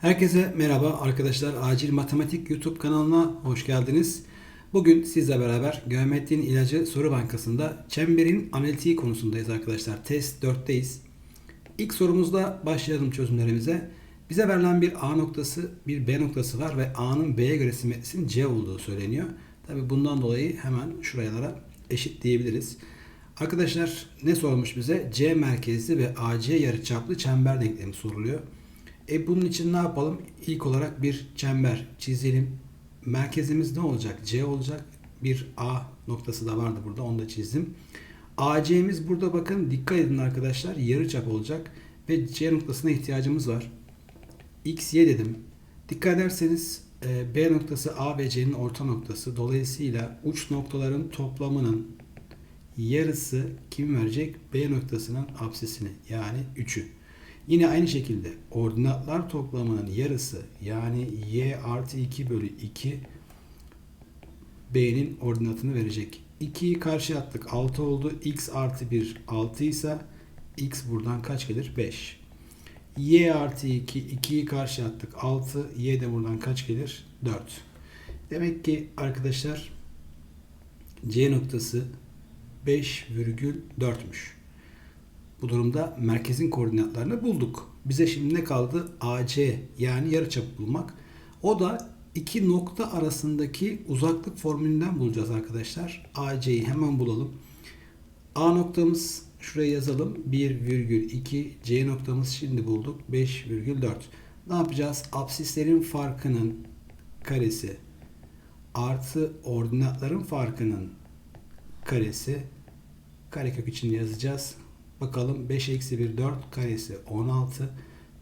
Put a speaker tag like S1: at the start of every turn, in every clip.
S1: Herkese merhaba arkadaşlar. Acil Matematik YouTube kanalına hoş geldiniz. Bugün sizle beraber geometrinin ilacı soru bankasında çemberin analitiği konusundayız arkadaşlar. Test 4'teyiz. İlk sorumuzda başlayalım çözümlerimize. Bize verilen bir A noktası, bir B noktası var ve A'nın B'ye göre simetrisinin C olduğu söyleniyor. Tabi bundan dolayı hemen şuralara eşit diyebiliriz. Arkadaşlar ne sormuş bize? C merkezli ve AC yarıçaplı çember denklemi soruluyor. E bunun için ne yapalım? İlk olarak bir çember çizelim. Merkezimiz ne olacak? C olacak. Bir A noktası da vardı burada. Onu da çizdim. AC'miz burada bakın dikkat edin arkadaşlar. Yarıçap olacak. Ve C noktasına ihtiyacımız var. X, Y dedim. Dikkat ederseniz e, B noktası A ve C'nin orta noktası. Dolayısıyla uç noktaların toplamının yarısı kim verecek? B noktasının apsisini yani 3'ü. Yine aynı şekilde ordinatlar toplamının yarısı yani y artı 2 bölü 2 b'nin ordinatını verecek. 2'yi karşı attık 6 oldu. x artı 1 6 ise x buradan kaç gelir? 5. y artı 2 2'yi karşı attık 6 y de buradan kaç gelir? 4. Demek ki arkadaşlar c noktası 5,4'müş. Bu durumda merkezin koordinatlarını bulduk. Bize şimdi ne kaldı? AC yani yarıçap bulmak. O da iki nokta arasındaki uzaklık formülünden bulacağız arkadaşlar. AC'yi hemen bulalım. A noktamız şuraya yazalım. 1,2 C noktamız şimdi bulduk. 5,4. Ne yapacağız? Absislerin farkının karesi artı ordinatların farkının karesi karekök içinde yazacağız. Bakalım 5 eksi 1 4 karesi 16.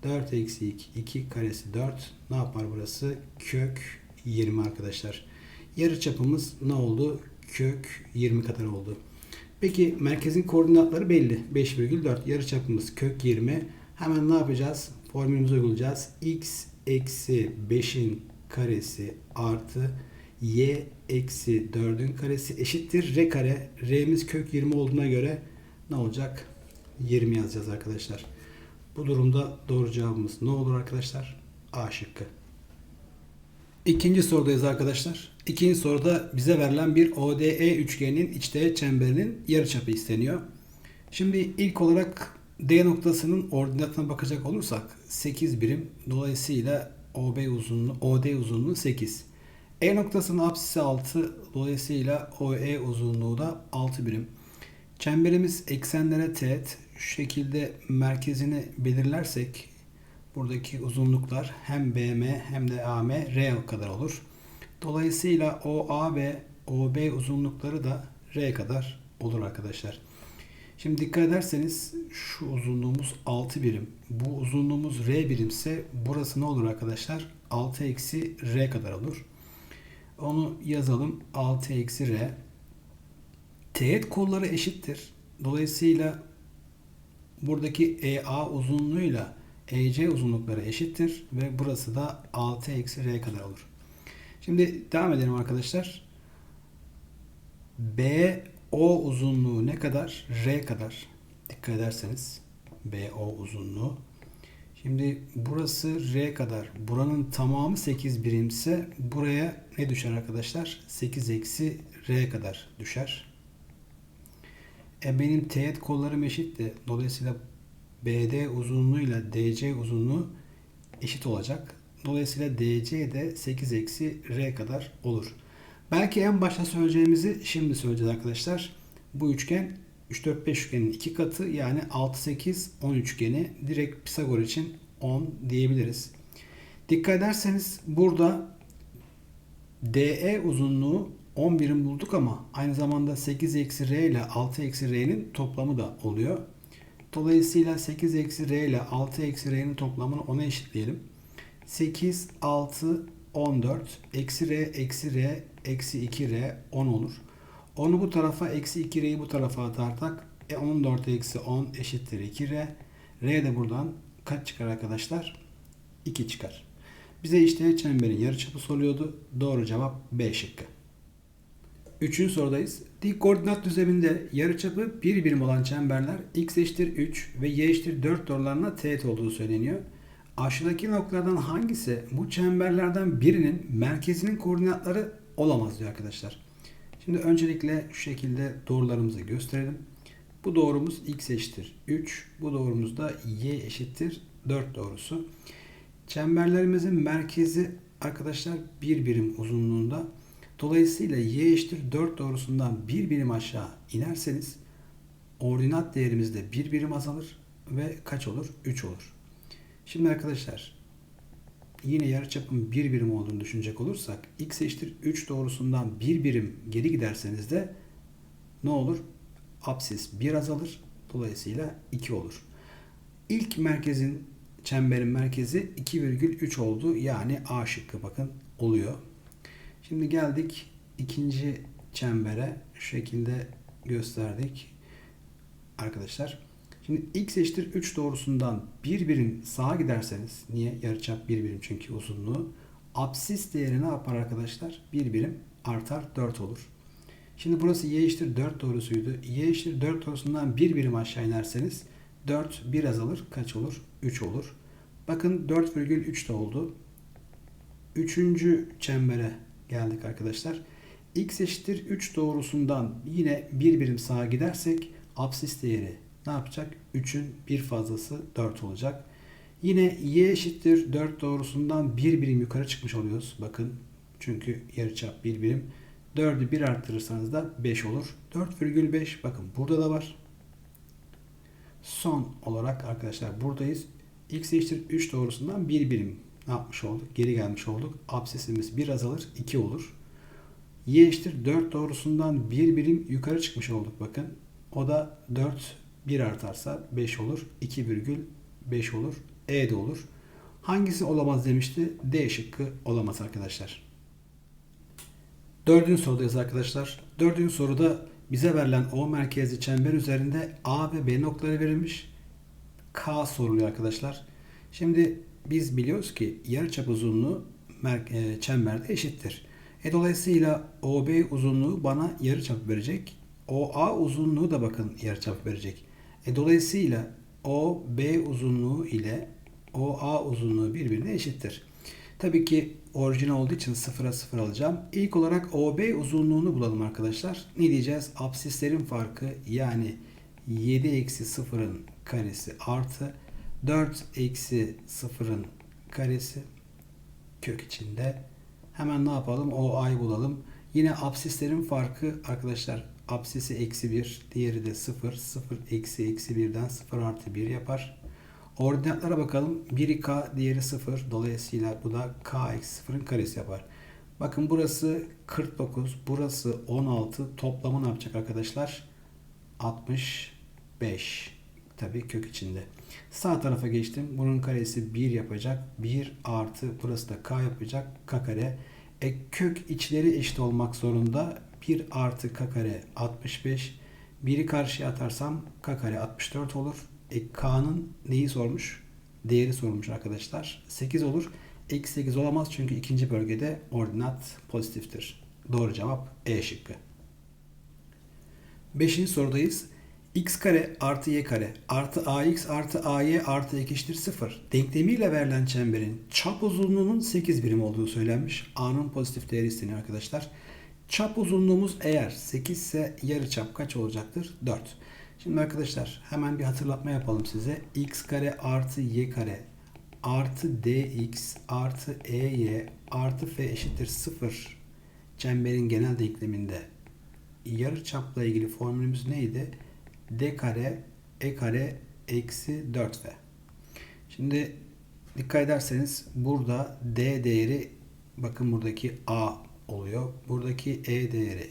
S1: 4 eksi 2 2 karesi 4. Ne yapar burası? Kök 20 arkadaşlar. Yarı çapımız ne oldu? Kök 20 kadar oldu. Peki merkezin koordinatları belli. 5,4 yarı çapımız kök 20. Hemen ne yapacağız? Formülümüzü uygulayacağız. x eksi 5'in karesi artı y eksi 4'ün karesi eşittir r kare. r'miz kök 20 olduğuna göre ne olacak? 20 yazacağız arkadaşlar. Bu durumda doğru cevabımız ne olur arkadaşlar? A şıkkı. İkinci sorudayız arkadaşlar. İkinci soruda bize verilen bir ODE üçgeninin içteğet çemberinin yarıçapı isteniyor. Şimdi ilk olarak D noktasının ordinatına bakacak olursak 8 birim. Dolayısıyla OB uzunluğu, OD uzunluğu 8. E noktasının apsisi 6. Dolayısıyla OE uzunluğu da 6 birim. Çemberimiz eksenlere teğet. Şekilde merkezini belirlersek buradaki uzunluklar hem BM hem de AM R kadar olur. Dolayısıyla OA ve OB uzunlukları da R kadar olur arkadaşlar. Şimdi dikkat ederseniz şu uzunluğumuz 6 birim. Bu uzunluğumuz R birimse burası ne olur arkadaşlar? 6 eksi R kadar olur. Onu yazalım. 6 eksi R. Teğet kolları eşittir. Dolayısıyla buradaki EA uzunluğuyla EC uzunlukları eşittir ve burası da 6 eksi R kadar olur. Şimdi devam edelim arkadaşlar. BO uzunluğu ne kadar? R kadar. Dikkat ederseniz BO uzunluğu. Şimdi burası R kadar. Buranın tamamı 8 birimse buraya ne düşer arkadaşlar? 8 eksi R kadar düşer. E benim teğet kollarım eşitti. Dolayısıyla BD uzunluğuyla DC uzunluğu eşit olacak. Dolayısıyla DC de 8 eksi R kadar olur. Belki en başta söyleyeceğimizi şimdi söyleyeceğiz arkadaşlar. Bu üçgen 3, 4, 5 üçgenin iki katı yani 6, 8, 10 üçgeni. Direkt Pisagor için 10 diyebiliriz. Dikkat ederseniz burada DE uzunluğu 10 birim bulduk ama aynı zamanda 8 eksi r ile 6 eksi r'nin toplamı da oluyor. Dolayısıyla 8 eksi r ile 6 eksi r'nin toplamını 10'a eşitleyelim. 8, 6, 14, eksi r, eksi r, eksi 2 r 10 olur. 10'u bu tarafa, eksi 2 r'yi bu tarafa atarsak e 14 eksi 10 eşittir 2 r. R de buradan kaç çıkar arkadaşlar? 2 çıkar. Bize işte çemberin yarıçapı soruyordu. Doğru cevap B şıkkı. Üçüncü sorudayız. Dik koordinat düzleminde yarıçapı bir birim olan çemberler x eşittir 3 ve y eşittir 4 doğrularına teğet olduğu söyleniyor. Aşağıdaki noktalardan hangisi bu çemberlerden birinin merkezinin koordinatları olamaz diyor arkadaşlar. Şimdi öncelikle şu şekilde doğrularımızı gösterelim. Bu doğrumuz x eşittir 3. Bu doğrumuz da y eşittir 4 doğrusu. Çemberlerimizin merkezi arkadaşlar bir birim uzunluğunda. Dolayısıyla y eşittir 4 doğrusundan bir birim aşağı inerseniz ordinat değerimiz de bir birim azalır ve kaç olur? 3 olur. Şimdi arkadaşlar yine yarıçapın bir birim olduğunu düşünecek olursak x eşittir 3 doğrusundan bir birim geri giderseniz de ne olur? Apsis 1 azalır. Dolayısıyla 2 olur. İlk merkezin çemberin merkezi 2,3 oldu. Yani A şıkkı bakın oluyor. Şimdi geldik ikinci çembere. Şu şekilde gösterdik. Arkadaşlar. Şimdi x eşittir 3 doğrusundan bir birim sağa giderseniz niye? Yarıçap bir birim çünkü uzunluğu. Apsis değeri ne yapar arkadaşlar? Bir birim artar 4 olur. Şimdi burası y eşittir 4 doğrusuydu. y eşittir 4 doğrusundan bir birim aşağı inerseniz 4 bir azalır. Kaç olur? 3 olur. Bakın 4,3 de oldu. Üçüncü çembere geldik arkadaşlar. x eşittir 3 doğrusundan yine bir birim sağa gidersek apsis değeri ne yapacak? 3'ün bir fazlası 4 olacak. Yine y eşittir 4 doğrusundan bir birim yukarı çıkmış oluyoruz. Bakın çünkü yarıçap bir birim. 4'ü 1 arttırırsanız da 5 olur. 4,5 bakın burada da var. Son olarak arkadaşlar buradayız. x eşittir 3 doğrusundan bir birim ne yapmış olduk? Geri gelmiş olduk. Absesimiz 1 azalır 2 olur. y eşittir 4 doğrusundan bir birim yukarı çıkmış olduk bakın. O da 4 1 artarsa 5 olur. 2,5 olur. E de olur. Hangisi olamaz demişti? D şıkkı olamaz arkadaşlar. Dördüncü sorudayız arkadaşlar. Dördüncü soruda bize verilen O merkezli çember üzerinde A ve B noktaları verilmiş. K soruluyor arkadaşlar. Şimdi biz biliyoruz ki yarıçap uzunluğu e, çemberde eşittir. E dolayısıyla OB uzunluğu bana yarıçap verecek. OA uzunluğu da bakın yarıçap verecek. E dolayısıyla OB uzunluğu ile OA uzunluğu birbirine eşittir. Tabii ki orijinal olduğu için sıfıra sıfır alacağım. İlk olarak OB uzunluğunu bulalım arkadaşlar. Ne diyeceğiz? Absislerin farkı yani 7 eksi sıfırın karesi artı 4 eksi sıfırın karesi kök içinde. Hemen ne yapalım? OA'yı bulalım. Yine absislerin farkı arkadaşlar absisi eksi 1, diğeri de 0. 0 eksi eksi 1'den 0 artı 1 yapar. Ordinatlara bakalım. Biri k, diğeri 0. Dolayısıyla bu da k eksi 0'ın karesi yapar. Bakın burası 49, burası 16. Toplamı ne yapacak arkadaşlar? 65. Tabii kök içinde. Sağ tarafa geçtim. Bunun karesi 1 yapacak. 1 artı burası da k yapacak. k kare. E, kök içleri eşit olmak zorunda. 1 artı k kare 65. 1'i karşıya atarsam k kare 64 olur. E, k'nın neyi sormuş? Değeri sormuş arkadaşlar. 8 olur. Eksi 8 olamaz çünkü ikinci bölgede ordinat pozitiftir. Doğru cevap E şıkkı. Beşinci sorudayız. X kare artı y kare artı ax artı ay artı ek eşittir 0 denklemiyle verilen çemberin çap uzunluğunun 8 birim olduğu söylenmiş. A'nın pozitif değeri isteniyor arkadaşlar. Çap uzunluğumuz eğer 8 ise yarı çap kaç olacaktır? 4. Şimdi arkadaşlar hemen bir hatırlatma yapalım size. x kare artı y kare artı dx artı ey artı f eşittir 0 çemberin genel denkleminde yarı çapla ilgili formülümüz neydi? D kare e kare eksi 4f. Şimdi dikkat ederseniz burada d değeri bakın buradaki a oluyor. Buradaki e değeri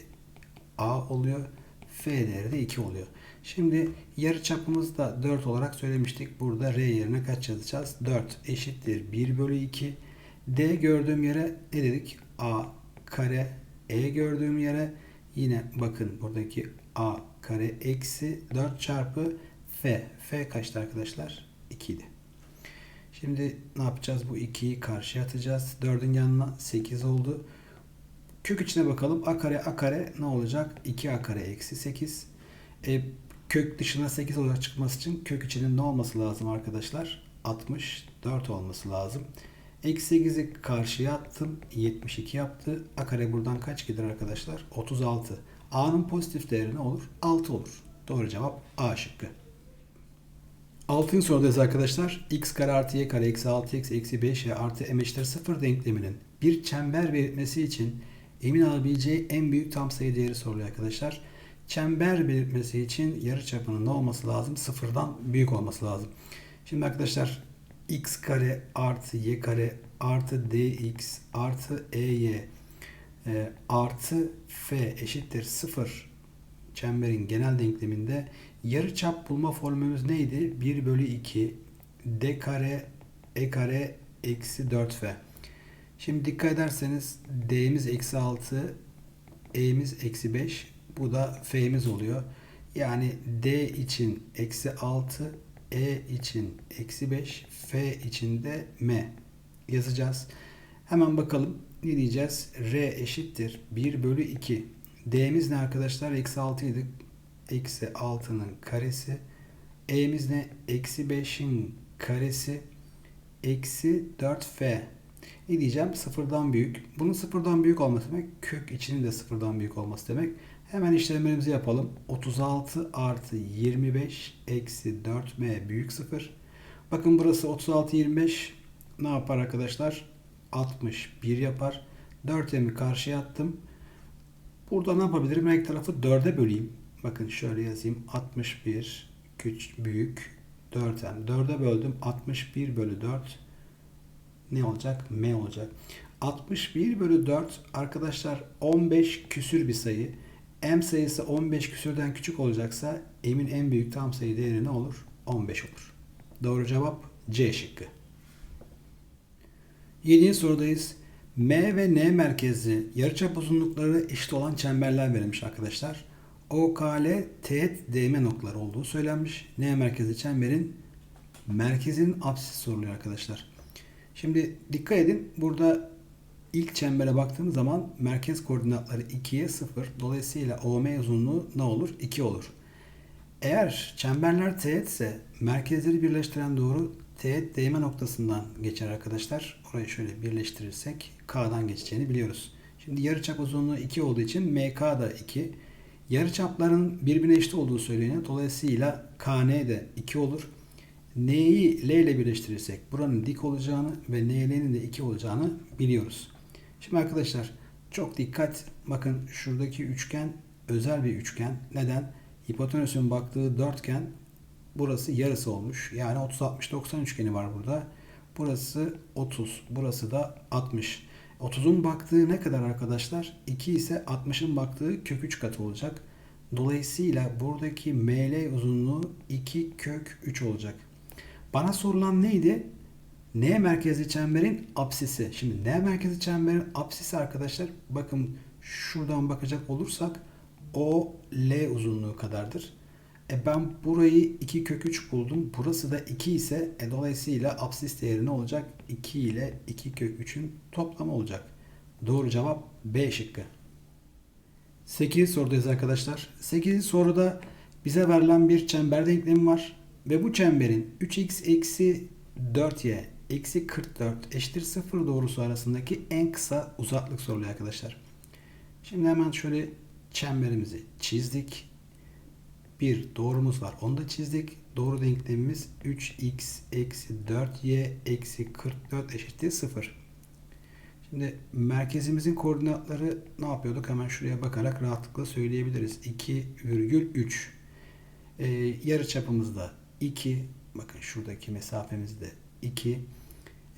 S1: a oluyor. F değeri de 2 oluyor. Şimdi yarı çapımız da 4 olarak söylemiştik. Burada R yerine kaç yazacağız? 4 eşittir 1 bölü 2. D gördüğüm yere ne dedik? A kare. E gördüğüm yere yine bakın buradaki A kare eksi 4 çarpı F. F kaçtı arkadaşlar? 2 idi. Şimdi ne yapacağız? Bu 2'yi karşıya atacağız. 4'ün yanına 8 oldu. Kök içine bakalım. A kare A kare ne olacak? 2A kare eksi 8. E, kök dışına 8 olarak çıkması için kök içinin ne olması lazım arkadaşlar? 64 olması lazım. Eksi 8'i karşıya attım. 72 yaptı. A kare buradan kaç gelir arkadaşlar? 36. A'nın pozitif değeri ne olur? 6 olur. Doğru cevap A şıkkı. Altıncı sorudayız arkadaşlar. x kare artı y kare eksi 6x eksi 5y artı m eşittir 0 denkleminin bir çember belirtmesi için emin alabileceği en büyük tam sayı değeri soruluyor arkadaşlar. Çember belirtmesi için yarı çapının ne olması lazım? Sıfırdan büyük olması lazım. Şimdi arkadaşlar x kare artı y kare artı dx artı ey e, artı f eşittir 0 çemberin genel denkleminde yarı çap bulma formülümüz neydi? 1 bölü 2 d kare e kare eksi 4f. Şimdi dikkat ederseniz d'miz eksi 6 e'miz eksi 5 bu da f'miz oluyor. Yani d için eksi 6 e için eksi 5 f için de m yazacağız. Hemen bakalım ne diyeceğiz? r eşittir 1 bölü 2 d'miz ne arkadaşlar? Eksi 6 idik eksi 6'nın karesi. E'miz ne? Eksi 5'in karesi. Eksi 4F. Ne diyeceğim? Sıfırdan büyük. Bunun sıfırdan büyük olması demek kök içinin de sıfırdan büyük olması demek. Hemen işlemlerimizi yapalım. 36 artı 25 eksi 4m büyük sıfır. Bakın burası 36 25 ne yapar arkadaşlar? 61 yapar. 4m'i karşıya attım. Burada ne yapabilirim? Her tarafı 4'e böleyim. Bakın şöyle yazayım. 61 küçük büyük 4m. 4'e böldüm. 61 bölü 4 ne olacak? M olacak. 61 bölü 4 arkadaşlar 15 küsür bir sayı. M sayısı 15 küsürden küçük olacaksa M'in en büyük tam sayı değeri ne olur? 15 olur. Doğru cevap C şıkkı. 7. sorudayız. M ve N merkezli yarıçap uzunlukları eşit olan çemberler verilmiş arkadaşlar. OKL, teğet, DM noktaları olduğu söylenmiş. N merkezli çemberin merkezin apsisi soruluyor arkadaşlar. Şimdi dikkat edin. Burada ilk çembere baktığımız zaman merkez koordinatları 2'ye 0. Dolayısıyla OM uzunluğu ne olur? 2 olur. Eğer çemberler teğet ise merkezleri birleştiren doğru teğet değme noktasından geçer arkadaşlar. Orayı şöyle birleştirirsek K'dan geçeceğini biliyoruz. Şimdi yarıçap uzunluğu 2 olduğu için MK da 2. Yarıçapların birbirine eşit olduğu söyleniyor. Dolayısıyla KN de 2 olur. N'yi L ile birleştirirsek buranın dik olacağını ve NL'nin de 2 olacağını biliyoruz. Şimdi arkadaşlar çok dikkat. Bakın şuradaki üçgen özel bir üçgen. Neden? Hipotenüsün baktığı dörtgen burası yarısı olmuş. Yani 30-60-90 üçgeni var burada. Burası 30. Burası da 60. 30'un baktığı ne kadar arkadaşlar? 2 ise 60'ın baktığı kök 3 katı olacak. Dolayısıyla buradaki ML uzunluğu 2 kök 3 olacak. Bana sorulan neydi? N merkezli çemberin apsisi. Şimdi N merkezli çemberin apsisi arkadaşlar bakın şuradan bakacak olursak o L uzunluğu kadardır. E ben burayı 2 kök 3 buldum. Burası da 2 ise e dolayısıyla apsis değeri ne olacak? 2 ile 2 kök 3'ün toplamı olacak. Doğru cevap B şıkkı. 8 sorudayız arkadaşlar. 8. soruda bize verilen bir çember denklemi var. Ve bu çemberin 3x eksi 4y eksi 44 eşittir 0 doğrusu arasındaki en kısa uzaklık soruluyor arkadaşlar. Şimdi hemen şöyle çemberimizi çizdik. Bir doğrumuz var. Onu da çizdik. Doğru denklemimiz 3x eksi 4y eksi 44 eşittir 0. Şimdi merkezimizin koordinatları ne yapıyorduk? Hemen şuraya bakarak rahatlıkla söyleyebiliriz. 2,3 ee, yarı çapımızda 2 bakın şuradaki mesafemiz de 2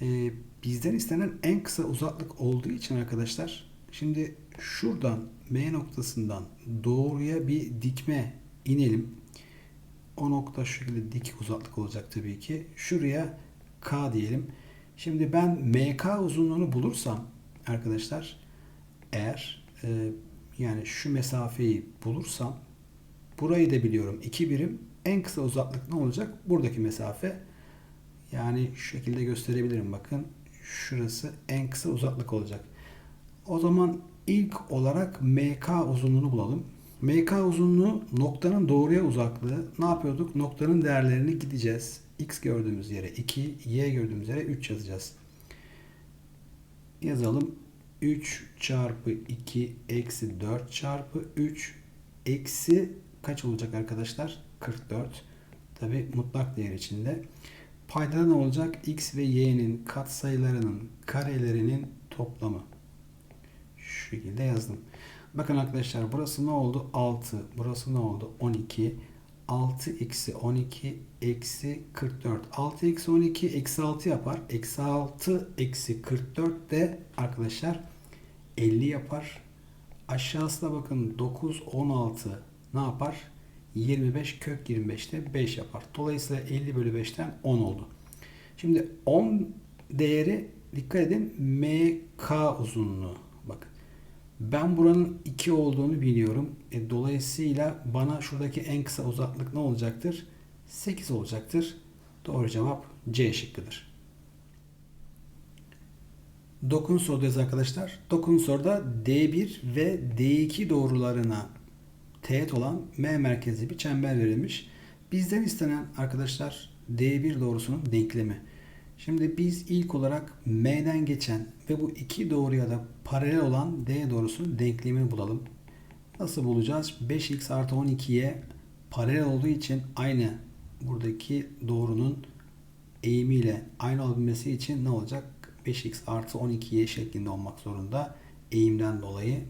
S1: ee, bizden istenen en kısa uzaklık olduğu için arkadaşlar şimdi şuradan M noktasından doğruya bir dikme inelim. O nokta şu şekilde dik uzaklık olacak tabii ki. Şuraya K diyelim. Şimdi ben MK uzunluğunu bulursam arkadaşlar eğer e, yani şu mesafeyi bulursam burayı da biliyorum. 2 birim en kısa uzaklık ne olacak? Buradaki mesafe. Yani şu şekilde gösterebilirim bakın. Şurası en kısa uzaklık olacak. O zaman ilk olarak MK uzunluğunu bulalım. MK uzunluğu noktanın doğruya uzaklığı. Ne yapıyorduk? Noktanın değerlerini gideceğiz. X gördüğümüz yere 2, Y gördüğümüz yere 3 yazacağız. Yazalım. 3 çarpı 2 eksi 4 çarpı 3 eksi kaç olacak arkadaşlar? 44. Tabi mutlak değer içinde. Paydada ne olacak? X ve Y'nin katsayılarının karelerinin toplamı. Şu şekilde yazdım. Bakın arkadaşlar burası ne oldu? 6. Burası ne oldu? 12. 6 eksi 12 eksi 44. 6 eksi 12 eksi 6 yapar. Eksi 6 eksi 44 de arkadaşlar 50 yapar. Aşağısına bakın 9, 16 ne yapar? 25 kök 25'te 5 yapar. Dolayısıyla 50 bölü 5'ten 10 oldu. Şimdi 10 değeri dikkat edin MK uzunluğu. Bakın. Ben buranın 2 olduğunu biliyorum. E, dolayısıyla bana şuradaki en kısa uzaklık ne olacaktır? 8 olacaktır. Doğru cevap C şıkkıdır. Dokun sorudayız arkadaşlar. Dokun soruda D1 ve D2 doğrularına teğet olan M merkezli bir çember verilmiş. Bizden istenen arkadaşlar D1 doğrusunun denklemi. Şimdi biz ilk olarak M'den geçen ve bu iki doğruya da paralel olan D doğrusunun denklemini bulalım. Nasıl bulacağız? 5x artı 12'ye paralel olduğu için aynı buradaki doğrunun eğimiyle aynı olabilmesi için ne olacak? 5x artı 12y şeklinde olmak zorunda. Eğimden dolayı.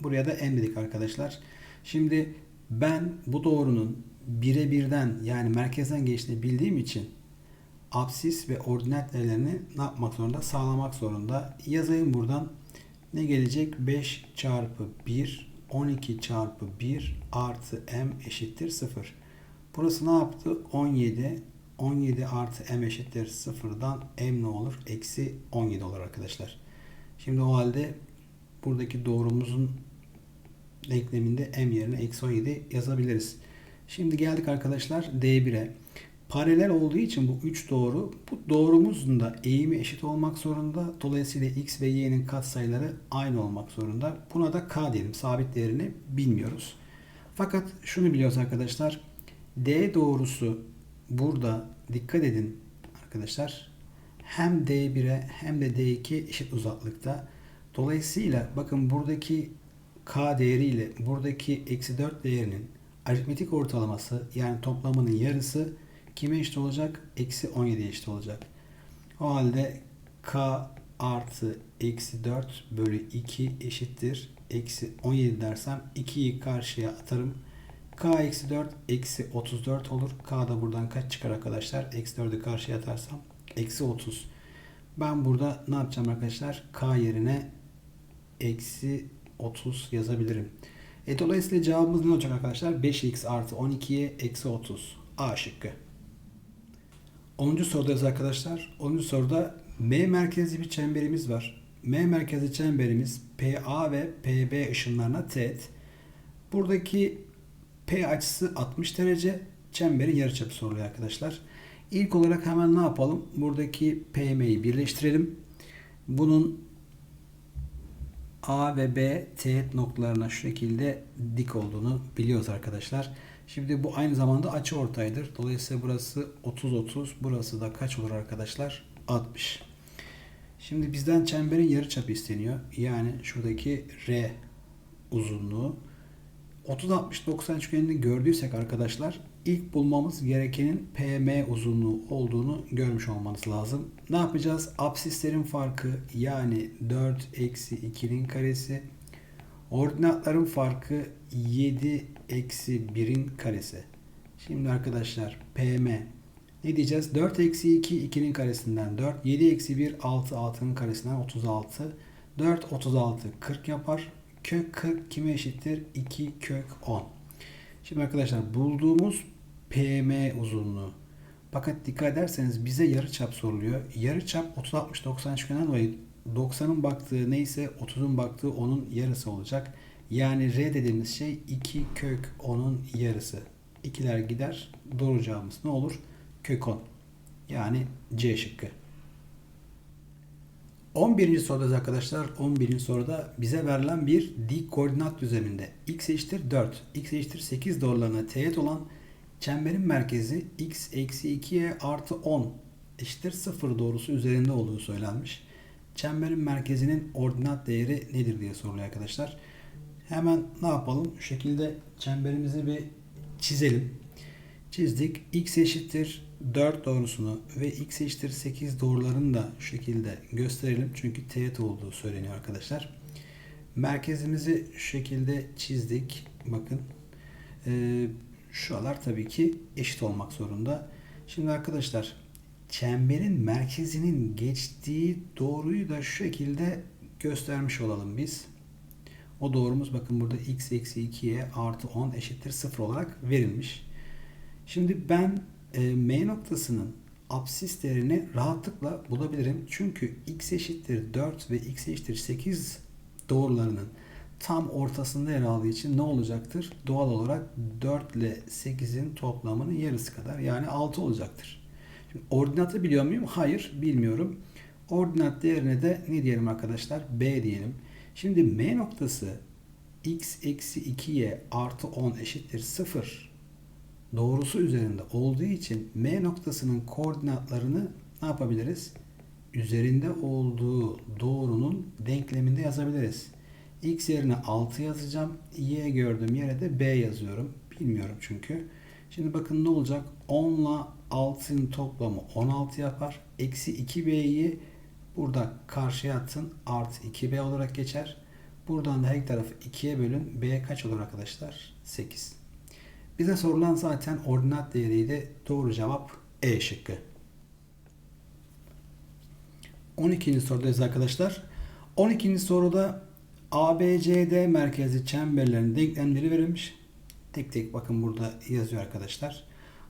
S1: Buraya da n dedik arkadaşlar. Şimdi ben bu doğrunun bire birden yani merkezden geçtiğini bildiğim için absis ve ordinat değerlerini ne yapmak zorunda? Sağlamak zorunda. Yazayım buradan. Ne gelecek? 5 çarpı 1 12 çarpı 1 artı m eşittir 0. Burası ne yaptı? 17. 17 artı m eşittir 0'dan m ne olur? Eksi 17 olur arkadaşlar. Şimdi o halde buradaki doğrumuzun denkleminde m yerine eksi 17 yazabiliriz. Şimdi geldik arkadaşlar D1'e. Paralel olduğu için bu 3 doğru, bu doğrumuzun da eğimi eşit olmak zorunda. Dolayısıyla x ve y'nin katsayıları aynı olmak zorunda. Buna da k diyelim. Sabit değerini bilmiyoruz. Fakat şunu biliyoruz arkadaşlar. D doğrusu burada dikkat edin arkadaşlar. Hem D1'e hem de D2'ye eşit uzaklıkta. Dolayısıyla bakın buradaki k değeri ile buradaki eksi 4 değerinin aritmetik ortalaması yani toplamının yarısı kime eşit olacak? Eksi 17 eşit olacak. O halde k artı eksi 4 bölü 2 eşittir. Eksi 17 dersem 2'yi karşıya atarım. k eksi 4 eksi 34 olur. k da buradan kaç çıkar arkadaşlar? Eksi 4'ü karşıya atarsam eksi 30. Ben burada ne yapacağım arkadaşlar? k yerine eksi 30 yazabilirim. E, dolayısıyla cevabımız ne olacak arkadaşlar? 5x artı 12'ye eksi 30. A şıkkı. 10. sorudayız arkadaşlar. 10. soruda M merkezli bir çemberimiz var. M merkezli çemberimiz PA ve PB ışınlarına teğet. Buradaki P açısı 60 derece. Çemberin yarıçapı soruluyor arkadaşlar. İlk olarak hemen ne yapalım? Buradaki PM'yi birleştirelim. Bunun A ve B teğet noktalarına şu şekilde dik olduğunu biliyoruz arkadaşlar. Şimdi bu aynı zamanda açı ortaydır. Dolayısıyla burası 30-30. Burası da kaç olur arkadaşlar? 60. Şimdi bizden çemberin yarıçapı isteniyor. Yani şuradaki R uzunluğu. 30-60-90 üçgenini gördüysek arkadaşlar ilk bulmamız gerekenin PM uzunluğu olduğunu görmüş olmanız lazım. Ne yapacağız? Absislerin farkı yani 4 eksi 2'nin karesi. Ordinatların farkı 7 eksi 1'in karesi. Şimdi arkadaşlar PM ne diyeceğiz? 4 eksi 2 2'nin karesinden 4. 7 eksi 1 6 6'nın karesinden 36. 4 36 40 yapar. Kök 40 kime eşittir? 2 kök 10. Şimdi arkadaşlar bulduğumuz PM uzunluğu. Fakat dikkat ederseniz bize yarı çap soruluyor. Yarı çap 30 60 90 üçgenden dolayı 90'ın baktığı neyse 30'un baktığı onun yarısı olacak. Yani R dediğimiz şey 2 kök 10'un yarısı. İkiler gider. Doğru cevabımız ne olur? Kök 10. Yani C şıkkı. 11. sorudayız arkadaşlar. 11. soruda bize verilen bir dik koordinat düzleminde x eşittir 4, x eşittir 8 doğrularına teğet olan çemberin merkezi x eksi 2y artı 10 eşittir 0 doğrusu üzerinde olduğu söylenmiş. Çemberin merkezinin ordinat değeri nedir diye soruluyor arkadaşlar. Hemen ne yapalım? Şu şekilde çemberimizi bir çizelim. Çizdik. x eşittir 4 doğrusunu ve x eşittir 8 doğrularını da şu şekilde gösterelim. Çünkü teğet olduğu söyleniyor arkadaşlar. Merkezimizi şu şekilde çizdik. Bakın. Ee, şuralar tabii ki eşit olmak zorunda. Şimdi arkadaşlar çemberin merkezinin geçtiği doğruyu da şu şekilde göstermiş olalım biz. O doğrumuz bakın burada x eksi 2'ye artı 10 eşittir 0 olarak verilmiş. Şimdi ben e, M noktasının absis değerini rahatlıkla bulabilirim. Çünkü x eşittir 4 ve x eşittir 8 doğrularının tam ortasında yer aldığı için ne olacaktır? Doğal olarak 4 ile 8'in toplamının yarısı kadar yani 6 olacaktır. Şimdi ordinatı biliyor muyum? Hayır bilmiyorum. Ordinat değerine de ne diyelim arkadaşlar? B diyelim. Şimdi M noktası x eksi 2y artı 10 eşittir 0 doğrusu üzerinde olduğu için M noktasının koordinatlarını ne yapabiliriz? Üzerinde olduğu doğrunun denkleminde yazabiliriz. X yerine 6 yazacağım. Y gördüğüm yere de B yazıyorum. Bilmiyorum çünkü. Şimdi bakın ne olacak? 10 ile 6'nın toplamı 16 yapar. Eksi 2B'yi burada karşıya atın. Artı 2B olarak geçer. Buradan da her tarafı 2'ye bölün. B kaç olur arkadaşlar? 8. Bize sorulan zaten ordinat değeriydi. Doğru cevap E şıkkı. 12. sorudayız arkadaşlar. 12. soruda ABCD merkezi çemberlerin denklemleri verilmiş. Tek tek bakın burada yazıyor arkadaşlar.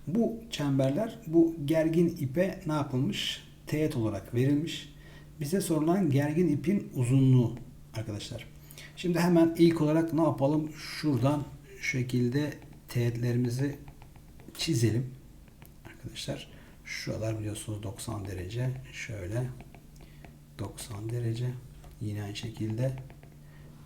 S1: Bu çemberler bu gergin ipe ne yapılmış? Teğet olarak verilmiş. Bize sorulan gergin ipin uzunluğu arkadaşlar. Şimdi hemen ilk olarak ne yapalım? Şuradan şu şekilde teğetlerimizi çizelim. Arkadaşlar şuralar biliyorsunuz 90 derece. Şöyle 90 derece. Yine aynı şekilde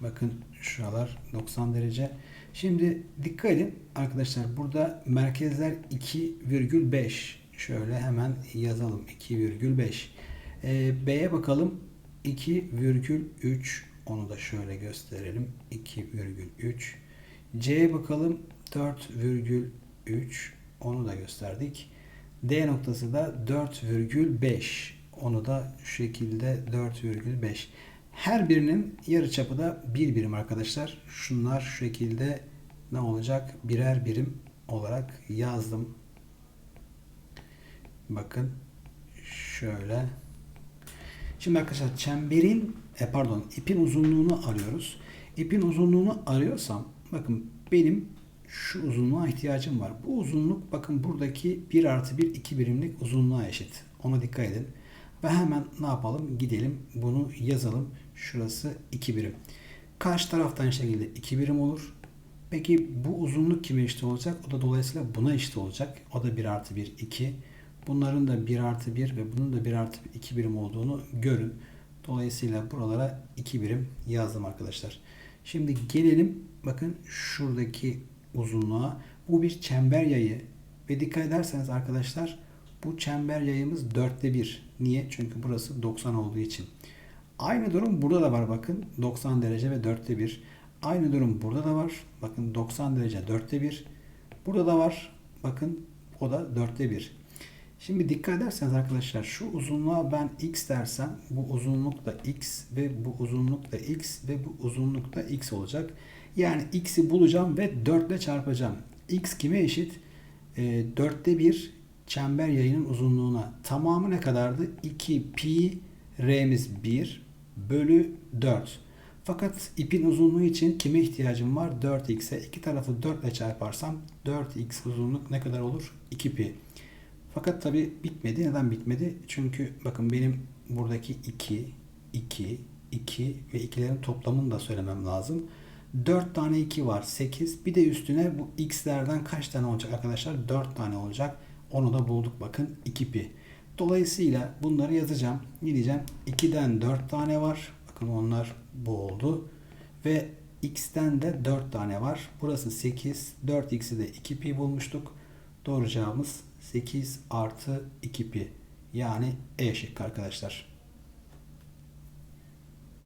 S1: bakın şuralar 90 derece. Şimdi dikkat edin arkadaşlar burada merkezler 2,5 şöyle hemen yazalım 2,5 ee, B'ye bakalım. 2,3 onu da şöyle gösterelim. 2,3 C'ye bakalım. 4,3 onu da gösterdik. D noktası da 4,5 onu da şu şekilde 4,5 her birinin yarıçapı da bir birim arkadaşlar. Şunlar şu şekilde ne olacak? Birer birim olarak yazdım. Bakın şöyle. Şimdi arkadaşlar çemberin e, pardon ipin uzunluğunu arıyoruz. İpin uzunluğunu arıyorsam bakın benim şu uzunluğa ihtiyacım var. Bu uzunluk bakın buradaki 1 artı 1 2 birimlik uzunluğa eşit. Ona dikkat edin. Ve hemen ne yapalım? Gidelim bunu yazalım. Şurası 2 birim. Karşı taraftan şekilde 2 birim olur. Peki bu uzunluk kime eşit olacak? O da dolayısıyla buna eşit olacak. O da 1 artı 1 2. Bunların da 1 artı 1 ve bunun da 1 artı 1 2 birim olduğunu görün. Dolayısıyla buralara 2 birim yazdım arkadaşlar. Şimdi gelelim bakın şuradaki uzunluğa. Bu bir çember yayı ve dikkat ederseniz arkadaşlar bu çember yayımız dörtte bir. Niye? Çünkü burası 90 olduğu için. Aynı durum burada da var bakın 90 derece ve dörtte bir. Aynı durum burada da var. Bakın 90 derece dörtte bir. Burada da var. Bakın o da dörtte bir. Şimdi dikkat ederseniz arkadaşlar şu uzunluğa ben x dersem bu uzunluk da x ve bu uzunluk da x ve bu uzunluk da x olacak. Yani x'i bulacağım ve 4 ile çarpacağım. x kime eşit? E, 4'te 1 çember yayının uzunluğuna. Tamamı ne kadardı? 2 pi r'miz 1 bölü 4. Fakat ipin uzunluğu için kime ihtiyacım var? 4x'e. iki tarafı 4 ile çarparsam 4x uzunluk ne kadar olur? 2 pi. Fakat tabi bitmedi. Neden bitmedi? Çünkü bakın benim buradaki 2, 2, 2 ve 2'lerin toplamını da söylemem lazım. 4 tane 2 var 8. Bir de üstüne bu x'lerden kaç tane olacak arkadaşlar? 4 tane olacak. Onu da bulduk bakın 2 pi. Dolayısıyla bunları yazacağım. Ne diyeceğim? 2'den 4 tane var. Bakın onlar bu oldu. Ve x'ten de 4 tane var. Burası 8. 4x'i de 2 pi bulmuştuk. Doğru cevabımız 8 artı 2 pi. Yani E şıkkı arkadaşlar.